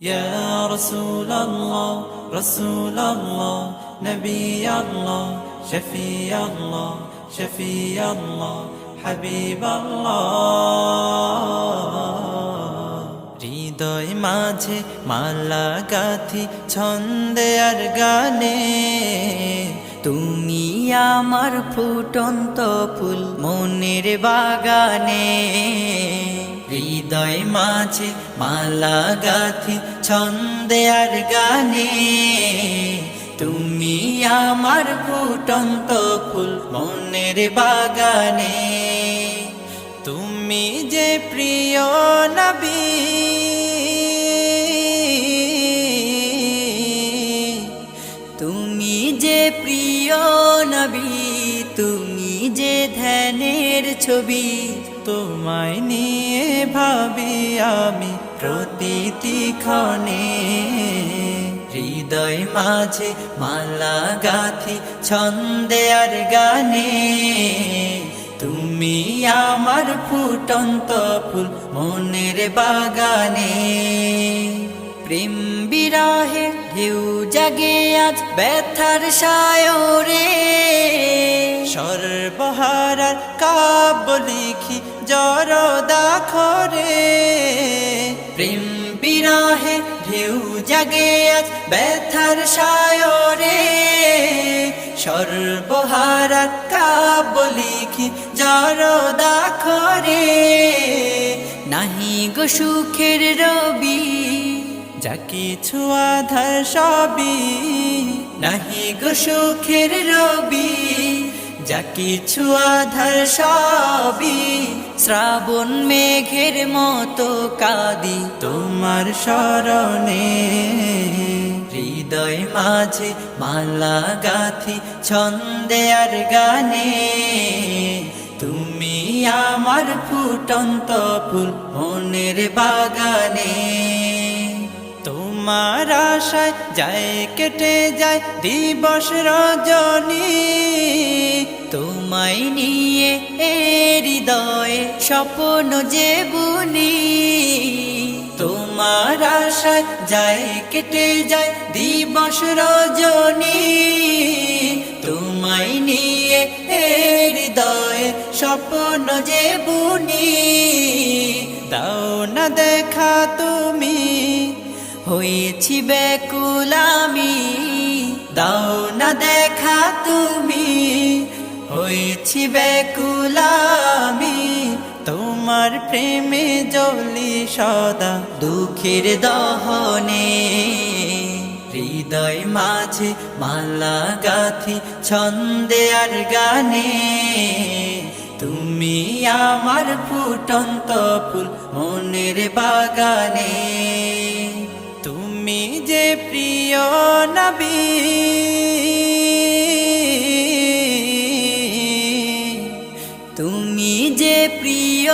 يا رسول الله رسول الله نبي الله شفيع الله شفيع الله حبيب الله হৃদয় মাঝে মালা গাথি ছন্দে আর গানে তুমি আমার ফুটন্ত ফুল মনের বাগানে হৃদয় মাঝে মালা গাথি, ছন্দে আর গানে। তুমি আমার ফুটন্ত ফুল মনের বাগানে। তুমি যে প্রিয় নবী। তুমি যে প্রিয় নবী, তুমি যে ধ্যানের ছবি। তোমায় নিয়ে ভাবি আমি প্রতিটি ক্ষণে। হৃদয় মাঝে মালা গাথি, ছন্দে আর গানে। তুমি আমার ফুটন্ত ফুল মনের বাগানে। প্রেম বিরাহে ঢেউ জাগে আজ ব্যথার সায়রে। সর্বহারার কাব্য লিখি জর দাখরে প্রেম বিরাহে ঢেউ জাগে আজ ব্যথার সায়রে। সর্বহারার কাব্য লিখি জর দাখরে নাহি গো সুখের রবি, যা কিছু আধার সবই। নাহি গো সুখের রবি, যা কিছু আধার সবই। শ্রাবণ মেঘের মতো কাদি তোমার স্মরণে হৃদয় মাঝে মালা গাথি, ছন্দে আর গানে। তুমি আমার ফুটন্ত ফুল মনের বাগানে। তোমার আশায় যায়, কেটে যায় দিবস রজনী। তোমায় নিয়ে এ হৃদয়ে স্বপ্ন যে বুনি তোমার আশায় যায়, কেটে যায় দিবস রজনী। তোমায় নিয়ে হৃদয়ে স্বপ্ন যে বুনি দাও না দেখা তুমি, হয়েছি বেকুলামি দাও না দেখা তুমি, হয়েছি বেকুলামি সদা দুঃখের দহনে। হৃদয় মাঝে মালা গাথি ছন্দে আর গানে। তুমি আমার ফুটন্ত ফুল মনের বাগানে। তুমি যে প্রিয় নবী, তুমি যে প্রিয়